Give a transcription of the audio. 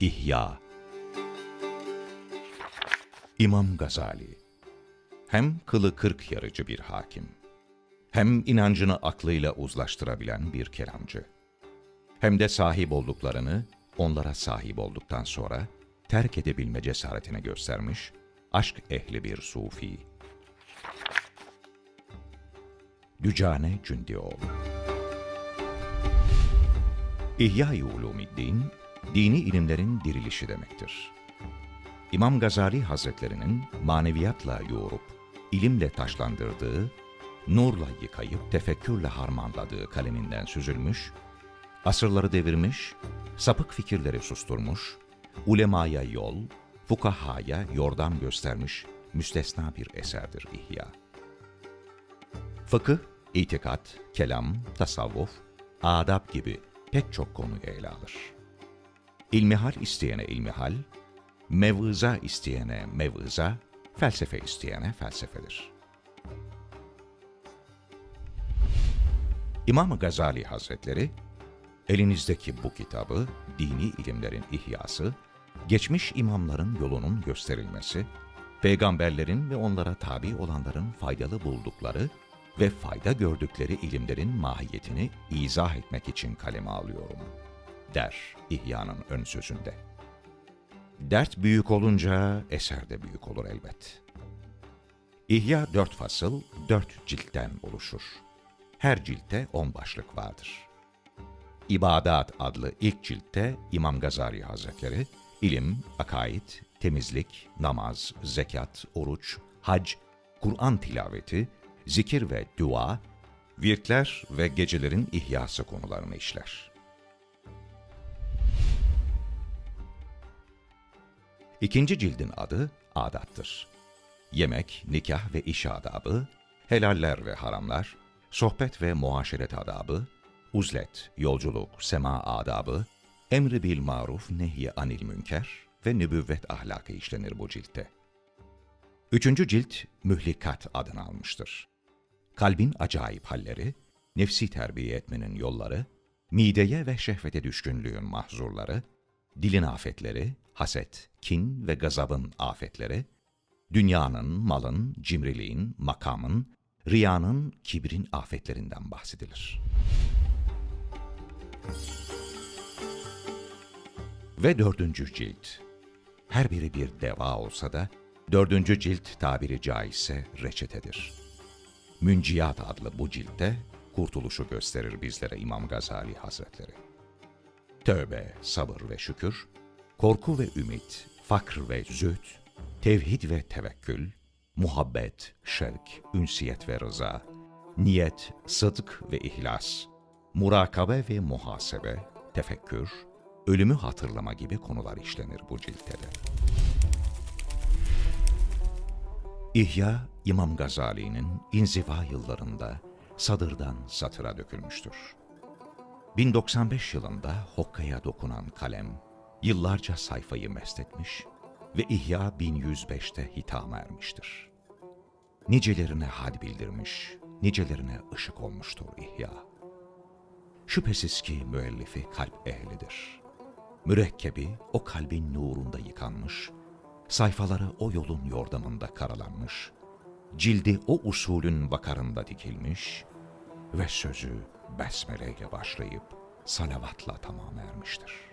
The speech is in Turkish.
İhya. İmam Gazali. Hem kılı kırk yarıcı bir hakim, hem inancını aklıyla uzlaştırabilen bir kelamcı, hem de sahip olduklarını onlara sahip olduktan sonra terk edebilme cesaretini göstermiş, aşk ehli bir sufi. Dücane Cündioğlu. İhya-i Ulumiddin, dini ilimlerin dirilişi demektir. İmam Gazali Hazretlerinin maneviyatla yoğurup, ilimle taşlandırdığı, nurla yıkayıp tefekkürle harmanladığı kaleminden süzülmüş, asırları devirmiş, sapık fikirleri susturmuş, ulemaya yol, fukahaya yordam göstermiş müstesna bir eserdir İhya. Fıkıh, itikat, kelam, tasavvuf, adab gibi pek çok konuyu ele alır. İlmihal isteyene ilmihal, mevıza isteyene mevıza, felsefe isteyene felsefedir. İmam Gazali Hazretleri, elinizdeki bu kitabı, dini ilimlerin ihyası, geçmiş imamların yolunun gösterilmesi, peygamberlerin ve onlara tabi olanların faydalı buldukları ve fayda gördükleri ilimlerin mahiyetini izah etmek için kaleme alıyorum, der İhya'nın ön sözünde. Dert büyük olunca eser de büyük olur elbet. İhya dört fasıl, dört ciltten oluşur. Her ciltte on başlık vardır. İbadat adlı ilk ciltte İmam Gazali Hazretleri, ilim, akaid, temizlik, namaz, zekat, oruç, hac, Kur'an tilaveti, zikir ve dua, virkler ve gecelerin ihyası konularını işler. İkinci cildin adı adattır. Yemek, nikah ve iş adabı, helaller ve haramlar, sohbet ve muaşeret adabı, uzlet, yolculuk, sema adabı, emri bil maruf, nehy anil münker ve nübüvvet ahlakı işlenir bu ciltte. Üçüncü cilt mühlikat adını almıştır. Kalbin acayip halleri, nefsi terbiye etmenin yolları, mideye ve şehvete düşkünlüğün mahzurları, dilin afetleri, haset, kin ve gazabın afetleri, dünyanın, malın, cimriliğin, makamın, riyanın, kibrin afetlerinden bahsedilir. Ve dördüncü cilt. Her biri bir deva olsa da, dördüncü cilt tabiri caizse reçetedir. Münciyat adlı bu ciltte kurtuluşu gösterir bizlere İmam Gazali Hazretleri. Tövbe, sabır ve şükür, korku ve ümit, fakr ve zühd, tevhid ve tevekkül, muhabbet, şevk, ünsiyet ve rıza, niyet, sıdk ve ihlas, murakabe ve muhasebe, tefekkür, ölümü hatırlama gibi konular işlenir bu ciltte de. İhya, İmam Gazali'nin inziva yıllarında sadırdan satıra dökülmüştür. 1095 yılında Hokka'ya dokunan kalem, yıllarca sayfayı mesletmiş ve İhya 1105'te hitama ermiştir. Nicelerine had bildirmiş, nicelerine ışık olmuştur İhya. Şüphesiz ki müellifi kalp ehlidir. Mürekkebi o kalbin nurunda yıkanmış, sayfaları o yolun yordamında karalanmış, cildi o usulün vakarında dikilmiş ve sözü besmele ile başlayıp salavatla tamam ermiştir.